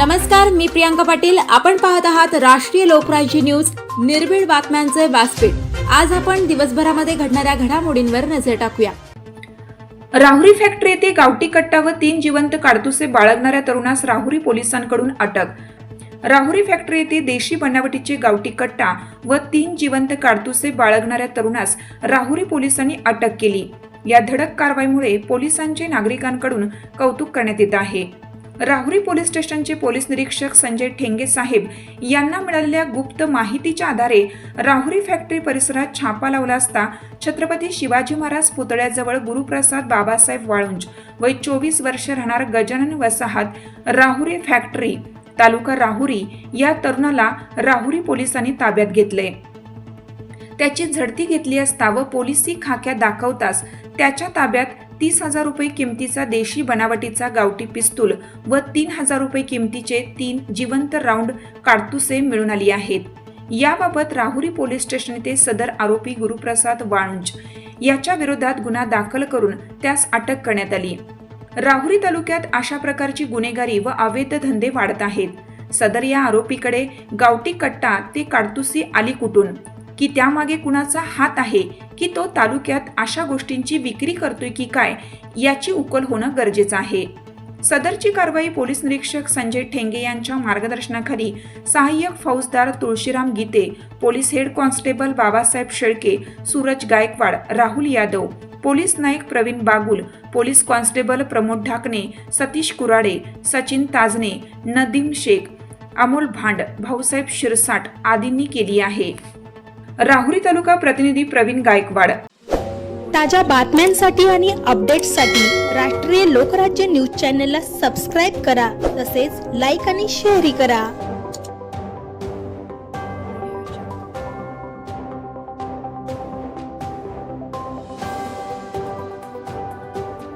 नमस्कार मी प्रियांका पाटील. आपण पाहत आहात राष्ट्रीय लोकराज्य न्यूज. निर्भीड बातम्यांचे व्यासपीठ. आज आपण दिवसभरामध्ये घडणाऱ्या घडामोडींवर नजर टाकूया. राहुरी फॅक्टरी येथे गावठी कट्टा व तीन जिवंत काडतुसे बाळगणाऱ्या तरुणास राहुरी पोलिसांकडून अटक. राहुरी फॅक्टरी येथे देशी बनावटीचे गावठी कट्टा व तीन जिवंत काडतुसे बाळगणाऱ्या तरुणास राहुरी पोलिसांनी अटक केली. या धडक कारवाईमुळे पोलिसांचे नागरिकांकडून कौतुक करण्यात येत आहे. राहुरी पोलीस स्टेशनचे पोलीस निरीक्षक संजय ठेंगे साहेब यांना मिळालेल्या गुप्त माहितीच्या आधारे राहुरी फॅक्टरी परिसरात छापा लावला असता छत्रपती शिवाजी महाराज पुतळ्याजवळ गुरुप्रसाद बाबासाहेब वाळुंज वय चोवीस वर्ष राहणार गजानन वसाहत राहुरी फॅक्टरी तालुका राहुरी या तरुणाला राहुरी पोलिसांनी ताब्यात घेतले. त्याची झडती घेतली असता व पोलिसी खाक्या दाखवताच त्याच्या ताब्यात तीस हजार रुपये किमतीचा देशी बनावटीचा गावठी पिस्तूल व तीन हजार रुपये किमतीचे तीन जिवंत राऊंड काडतुसे मिळून आली आहेत. याबाबत राहुरी पोलीस स्टेशन येथे सदर आरोपी गुरुप्रसाद वाणुंज याच्या विरोधात गुन्हा दाखल करून त्यास अटक करण्यात आली. राहुरी तालुक्यात अशा प्रकारची गुन्हेगारी व अवैध धंदे वाढत आहेत. सदर या आरोपीकडे गावठी कट्टा ते काडतुसी आली कुठून? की त्यामागे कुणाचा हात आहे की तो तालुक्यात अशा गोष्टींची विक्री करतोय की काय याची उकल होणं गरजेचं आहे. सदरची कारवाई पोलीस निरीक्षक संजय ठेंगे यांच्या मार्गदर्शनाखाली सहाय्यक फौजदार Tulshiram Gite police head constable Babasaheb Shelke Suraj Gaikwad Rahul Yadav police Naik Pravin Bagul police constable Pramod Dhakane Satish Kurade Sachin Tajne Nadeem Shaikh Amol Bhand Bhausaheb Shirsat आदींनी केली आहे. राहुरी तालुका प्रतिनिधी प्रवीण गायकवाड. ताज्या बातम्यांसाठी आणि अपडेट्ससाठी राष्ट्रीय लोकराज्य न्यूज चॅनलला सबस्क्राईब करा तसेच लाईक आणि शेअरही करा.